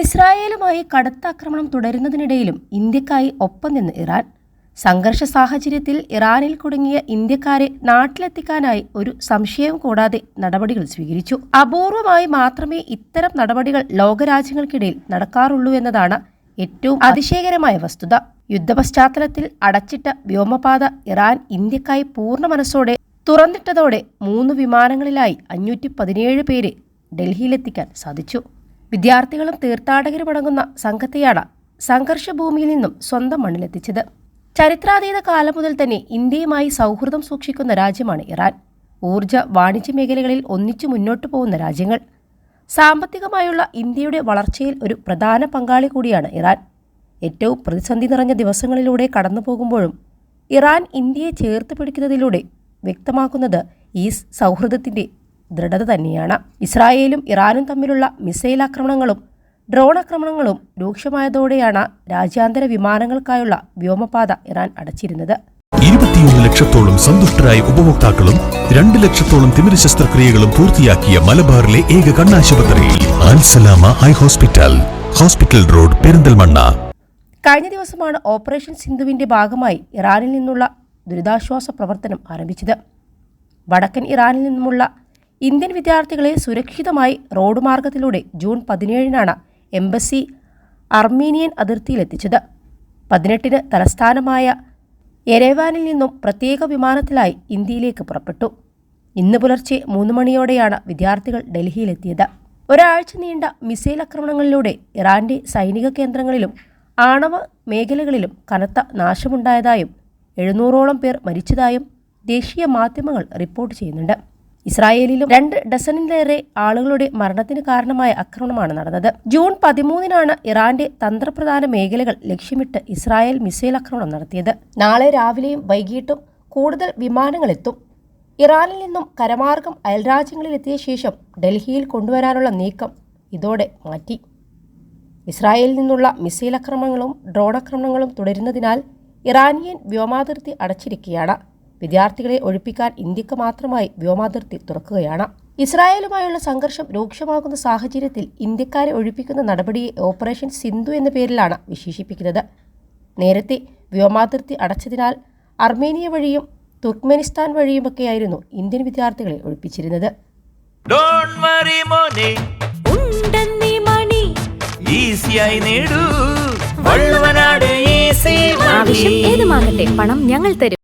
ഇസ്രായേലുമായി കടുത്ത ആക്രമണം തുടരുന്നതിനിടയിലും ഇന്ത്യക്കായി ഒപ്പം നിന്ന് ഇറാൻ. സംഘർഷ സാഹചര്യത്തിൽ ഇറാനിൽ കുടുങ്ങിയ ഇന്ത്യക്കാരെ നാട്ടിലെത്തിക്കാനായി ഒരു സംശയവും കൂടാതെ നടപടികൾ സ്വീകരിച്ചു. അപൂർവമായി മാത്രമേ ഇത്തരം നടപടികൾ ലോകരാജ്യങ്ങൾക്കിടയിൽ നടക്കാറുള്ളൂ എന്നതാണ് ഏറ്റവും അതിശയകരമായ വസ്തുത. യുദ്ധപശ്ചാത്തലത്തിൽ അടച്ചിട്ട വ്യോമപാത ഇറാൻ ഇന്ത്യക്കായി പൂർണ മനസ്സോടെ തുറന്നിട്ടതോടെ മൂന്ന് വിമാനങ്ങളിലായി അഞ്ഞൂറ്റി പതിനേഴ് പേരെ ഡൽഹിയിലെത്തിക്കാൻ സാധിച്ചു. വിദ്യാർത്ഥികളും തീർത്ഥാടകരും അടങ്ങുന്ന സംഘത്തെയാണ് സംഘർഷഭൂമിയിൽ നിന്നും സ്വന്തം മണ്ണിലെത്തിച്ചത്. ചരിത്രാതീത കാലം മുതൽ തന്നെ ഇന്ത്യയുമായി സൗഹൃദം സൂക്ഷിക്കുന്ന രാജ്യമാണ് ഇറാൻ. ഊർജ വാണിജ്യ മേഖലകളിൽ ഒന്നിച്ചു മുന്നോട്ടു പോകുന്ന രാജ്യങ്ങൾ. സാമ്പത്തികമായുള്ള ഇന്ത്യയുടെ വളർച്ചയിൽ ഒരു പ്രധാന പങ്കാളി കൂടിയാണ് ഇറാൻ. ഏറ്റവും പ്രതിസന്ധി നിറഞ്ഞ ദിവസങ്ങളിലൂടെ കടന്നു പോകുമ്പോഴും ഇറാൻ ഇന്ത്യയെ ചേർത്ത് പിടിക്കുന്നതിലൂടെ വ്യക്തമാക്കുന്നത് ഈ സൗഹൃദത്തിന്റെ ദൃഢത തന്നെയാണ്. ഇസ്രായേലും ഇറാനും തമ്മിലുള്ള മിസൈൽ ആക്രമണങ്ങളും ഡ്രോൺ ആക്രമണങ്ങളും രൂക്ഷമായതോടെയാണ് രാജ്യാന്തര വിമാനങ്ങൾക്കായുള്ള വ്യോമപാത ഇറാൻ അടച്ചിരുന്നത്. ഇരുപത്തിയൊന്ന് ലക്ഷത്തോളം സന്തുഷ്ടരായ ഉപഭോക്താക്കളും രണ്ട് ലക്ഷത്തോളം തിമിര ശസ്ത്രക്രിയകളും പൂർത്തിയാക്കിയ മലബാറിലെ ഏക കണ്ണാശുപത്രി Al Salama eye hospital hospital road Perinthalmanna. കഴിഞ്ഞ ദിവസമാണ് ഓപ്പറേഷൻ സിന്ധുവിന്റെ ഭാഗമായി ഇറാനിൽ നിന്നുള്ള ദുരിതാശ്വാസ പ്രവർത്തനം ആരംഭിച്ചത്. വടക്കൻ ഇറാനിൽ നിന്നുമുള്ള ഇന്ത്യൻ വിദ്യാർത്ഥികളെ സുരക്ഷിതമായി റോഡ് മാർഗത്തിലൂടെ ജൂൺ പതിനേഴിനാണ് എംബസി അർമീനിയൻ അതിർത്തിയിലെത്തിച്ചത്. പതിനെട്ടിന് തലസ്ഥാനമായ എരേവാനിൽ നിന്നും പ്രത്യേക വിമാനത്തിലായി ഇന്ത്യയിലേക്ക് പുറപ്പെട്ടു. ഇന്ന് പുലർച്ചെ മൂന്ന് മണിയോടെയാണ് വിദ്യാർത്ഥികൾ ഡൽഹിയിലെത്തിയത്. ഒരാഴ്ച നീണ്ട മിസൈൽ ആക്രമണങ്ങളിലൂടെ ഇറാന്റെ സൈനിക കേന്ദ്രങ്ങളിലും ആണവ മേഖലകളിലും കനത്ത നാശമുണ്ടായതായും എഴുന്നൂറോളം പേർ മരിച്ചതായും ദേശീയ മാധ്യമങ്ങൾ റിപ്പോർട്ട് ചെയ്യുന്നുണ്ട്. ഇസ്രായേലിലും രണ്ട് ഡസനിലേറെ ആളുകളുടെ മരണത്തിന് കാരണമായ ആക്രമണമാണ് നടന്നത്. ജൂൺ പതിമൂന്നിനാണ് ഇറാന്റെ തന്ത്രപ്രധാന മേഖലകൾ ലക്ഷ്യമിട്ട് ഇസ്രായേൽ മിസൈൽ ആക്രമണം നടത്തിയത്. നാളെ രാവിലെയും വൈകിട്ടും കൂടുതൽ വിമാനങ്ങൾ എത്തും ഇറാനിൽ നിന്നും കരമാർഗം അയൽരാജ്യങ്ങളിലെത്തിയ ശേഷം ഡൽഹിയിൽ കൊണ്ടുവരാനുള്ള നീക്കം ഇതോടെ മാറ്റി. ഇസ്രായേലിൽ നിന്നുള്ള മിസൈൽ ആക്രമണങ്ങളും ഡ്രോൺ ആക്രമണങ്ങളും തുടരുന്നതിനാൽ ഇറാനിയൻ വ്യോമാതിർത്തി അടച്ചിരിക്കുകയാണ്. വിദ്യാർത്ഥികളെ ഒഴിപ്പിക്കാൻ ഇന്ത്യയ്ക്ക് മാത്രമായി വ്യോമാതിർത്തി തുറക്കുകയാണ്. ഇസ്രായേലുമായുള്ള സംഘർഷം രൂക്ഷമാകുന്ന സാഹചര്യത്തിൽ ഇന്ത്യക്കാരെ ഒഴിപ്പിക്കുന്ന നടപടിയെ ഓപ്പറേഷൻ സിന്ധു എന്ന പേരിലാണ് വിശേഷിപ്പിക്കുന്നത്. നേരത്തെ വ്യോമാതിർത്തി അടച്ചതിനാൽ അർമേനിയ വഴിയും തുർക്ക്മെനിസ്ഥാൻ വഴിയുമൊക്കെയായിരുന്നു ഇന്ത്യൻ വിദ്യാർത്ഥികളെ ഒഴിപ്പിച്ചിരുന്നത്. ഏതുമാകട്ടെ പണം ഞങ്ങൾ തരും.